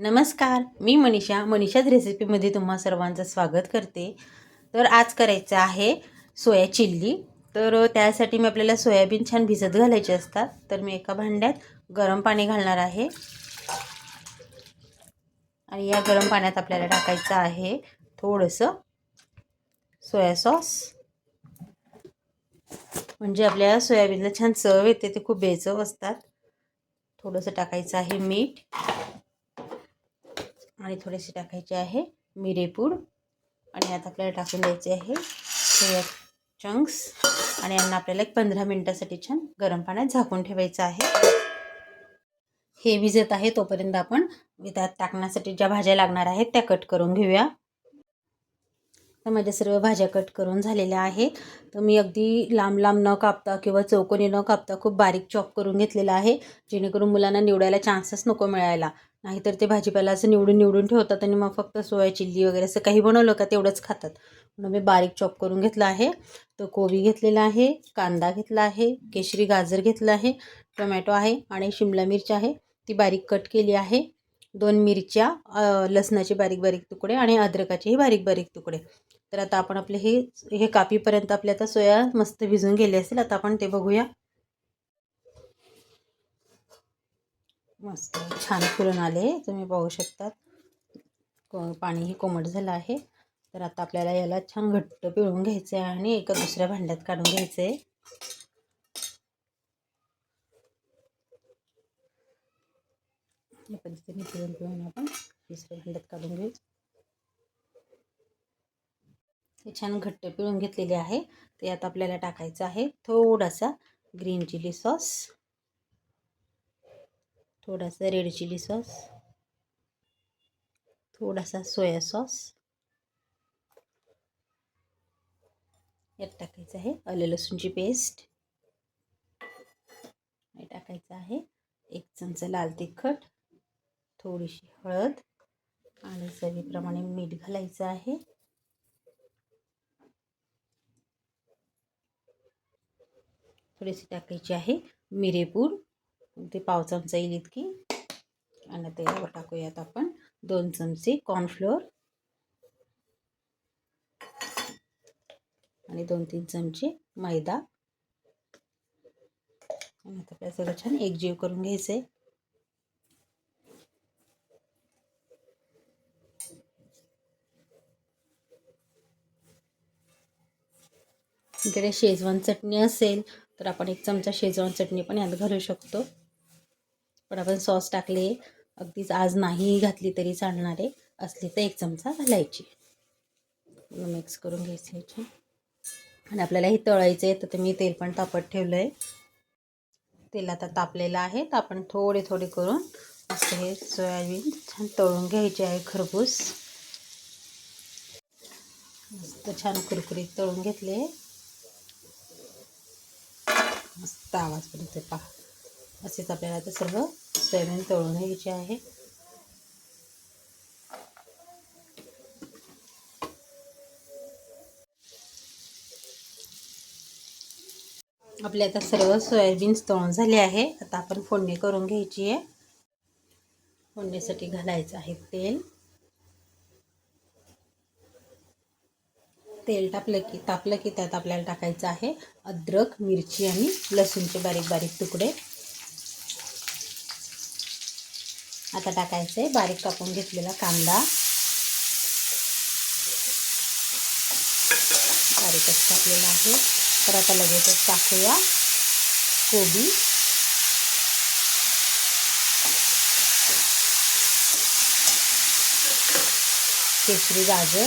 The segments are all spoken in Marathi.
नमस्कार मी मनीषा. मनीषाच रेसिपीमध्ये तुम्हा सर्वांचं स्वागत करते. तर आज करायचं आहे सोया चिल्ली. तर त्यासाठी मी आपल्याला सोयाबीन छान भिजत घालायचे असतात. तर मी एका भांड्यात गरम पाणी घालणार आहे. आणि या गरम पाण्यात आपल्याला टाकायचं आहे थोडंसं सोया सॉस. म्हणजे आपल्या सोयाबीनला छान चव येते ते खूप बेचव असतात. थोडंसं टाकायचं आहे मीठ. आणि थोडेसे टाकायचे आहे मिरेपूड आणि आता आपल्याला टाकून द्यायचे आहे सोया चंक्स आणि यांना आपल्याला एक पंधरा मिनटासाठी छान गरम पाण्यात झाकून ठेवायचं आहे. हे विजत आहे तोपर्यंत आपण त्यात टाकण्यासाठी ज्या भाज्या लागणार आहेत त्या कट करून घेऊया. तर माझ्या सर्व भाज्या कट करून झालेल्या आहेत. तर मी अगदी लांब लांब न कापता किंवा चौकोनी न कापता खूप बारीक चॉप करून घेतलेला आहे जेणेकरून मुलांना निवडायला चान्सच नको मिळायला. नाहीतर ते भाजीपाला असं निवडून निवडून ठेवतात आणि मग फक्त सोया चिल्ली वगैरे असं काही बनवलं का तेवढंच खातात. म्हणून मी बारीक चॉप करून घेतला आहे. तर कोबी घेतलेला आहे कांदा घेतला आहे केशरी गाजर घेतलं आहे टोमॅटो आहे आणि शिमला मिरची आहे. ती बारीक कट केली आहे. दोन मिरच्या लसणाचे बारीक बारीक तुकडे आणि अद्रकाचेही बारीक बारीक तुकडे. तर आता आपण आपले हे हे कापीपर्यंत आपले आता सोया मस्त भिजून गेले असेल आता आपण ते बघूया. मस्त छान फुलून आले तुम्ही पाहू शकतात. को पाणीही कोमट झालं आहे. तर आता आपल्याला याला छान घट्ट पिळून घ्यायचं आहे आणि एका दुसऱ्या भांड्यात काढून घ्यायचं आहे. या पद्धतीने पिळून पिळून आपण दुसऱ्या भांड्यात काढून घेऊ. हे छान घट्ट पिळून घेतलेले आहे. ते आता आपल्याला टाकायचं आहे थोडासा ग्रीन चिली सॉस. थोडासा रेड चिली सॉस थोडासा सोया सॉस. यात टाकायचं आहे आलं लसूणची पेस्ट. टाकायचं आहे. एक चमचा लाल तिखट थोडीशी हळद आणि चवीप्रमाणे मीठ घालायचं आहे. थोडीशी टाकायची आहे मिरेपूड. ते पाव चमचा येईल इतकी. आणि त्यावर टाकूयात आपण. दोन चमचे कॉर्नफ्लोअर आणि दोन तीन चमचे मैदा. आणि आता आपल्याला सगळं छान एकजीव करून घ्यायचं. आहे तुमच्याकडे शेजवान चटणी असेल तर आपण एक चमचा शेजवान चटणी पण यात घालू शकतो. पण आपण सॉस टाकले अगदीच आज नाही घातली तरी चालणार आहे असली तर एक चमचा घालायची. मिक्स करून घ्यायचं. आणि आपल्याला हे तळायचं आहे तर मी तेल पण तापत ठेवलं आहे तेल आता तापलेलं आहे तर आपण थोडे थोडे करून असं हे सोयाबीन छान तळून घ्यायचे आहे खरपूस मस्त छान कुरकुरीत तळून घेतले. मस्त आवाज पडते पहा. असेच आपल्याला आता सर्व सोयाबीन तळून घ्यायचे आहे. आपले आता सर्व सोयाबीन्स तळून झाले आहे. आता आपण फोडणी करून घ्यायची आहे. फोडणीसाठी घालायचं आहे तेल. तेल टाकलं की तापलं की त्यात आपल्याला टाकायचं आहे अद्रक मिरची आणि लसूणचे बारीक बारीक तुकडे. आता टाकायचं आहे बारीक कापून घेतलेला कांदा. बारीकच टाकलेला आहे. तर आता लगेचच टाकूया कोबी. केसरी गाजर.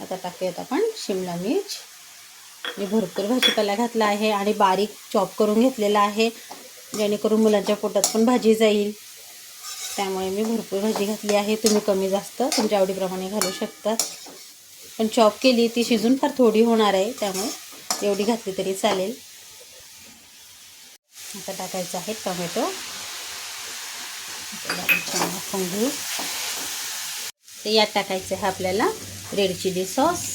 आता टाकूयात आपण शिमला मिर्च. मी भरपूर भाजीपाला घातला आहे आणि बारीक चॉप करून घेतलेला आहे. जेणेकरून मुलांच्या पोटात पण भाजी जाईल. त्यामुळे मी भरपूर भाजी घातली आहे. तुम्ही कमी जास्त तुमच्या आवडीप्रमाणे घालू शकता. पण चॉप केली ती शिजून फार थोडी होणार आहे. त्यामुळे एवढी घातली तरी चालेल. आता टाकायचं आहे टोमॅटो. घेऊ. तर यात टाकायचं आहे आपल्याला रेड चिली सॉस.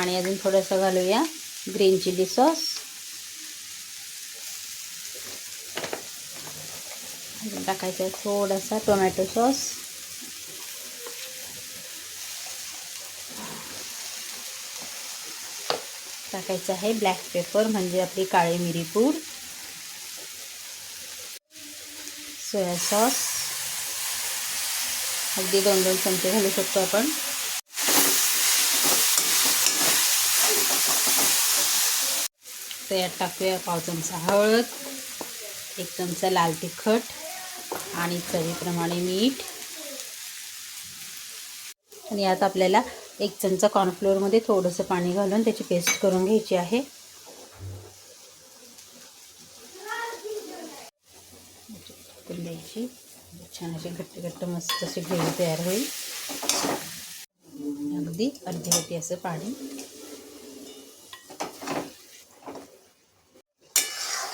आणि अजून थोडंसं घालूया ग्रीन चिली सॉस. अजून टाकायचं आहे थोडासा टोमॅटो सॉस. टाकायचं आहे ब्लॅक पेपर म्हणजे आपली काळी मिरीपूर सोया सॉस. अगदी दोन दोन चमचे घालू शकतो आपण. तर यात टाकूया पाव चमचा हळद एक चमचा लाल तिखट आणि चवीप्रमाणे मीठ. आणि यात आपल्याला एक चमचा कॉर्नफ्लोअरमध्ये थोडंसं पाणी घालून त्याची पेस्ट करून घ्यायची आहे. द्यायची छान अशी घट्ट घट्ट मस्त अशी ग्रेव्ही तयार होईल. अगदी अर्धी वाटी असं पाणी.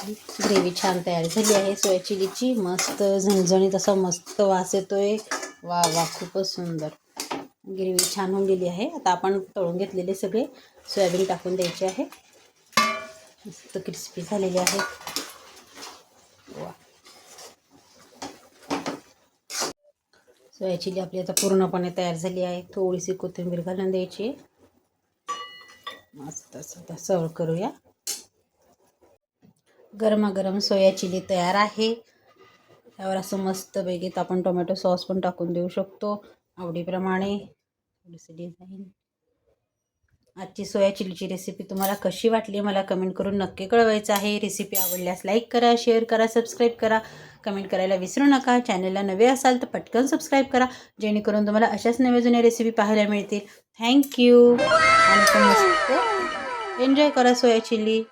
ग्रेव्ही छान तयार झाली आहे. सोया चिलीची मस्त झणझणीत असा मस्त वास येतोय. वा वा खूपच सुंदर. ग्रेव्ही छान होऊन गेली आहे. आता आपण तळून घेतलेले सगळे सोयाबीन टाकून द्यायचे आहे. मस्त क्रिस्पी झालेले आहे. वा. सोया चिली आपली आता पूर्णपणे तयार झाली आहे. थोडीशी कोथिंबीर घालून द्यायची. मस्त असं आता सर्व करूया. गरमागरम सोया चिली तयार आहे. त्यावर असं मस्त बेगीत आपण टोमॅटो सॉस पण टाकून देऊ शकतो. आवडीप्रमाणे. थोडीशी डिझाईन आजची सोया चिलीची रेसिपी तुम्हाला कशी वाटली मला कमेंट करून नक्की कळवायचं आहे. रेसिपी आवडल्यास लाईक करा शेअर करा सबस्क्राईब करा. कमेंट करायला विसरू नका. चॅनलला नवे असाल तर पटकन सबस्क्राईब करा. जेणेकरून तुम्हाला अशाच नव्या जुन्या रेसिपी पाहायला मिळतील. थँक्यू आणि मस्त एन्जॉय करा सोया चिली.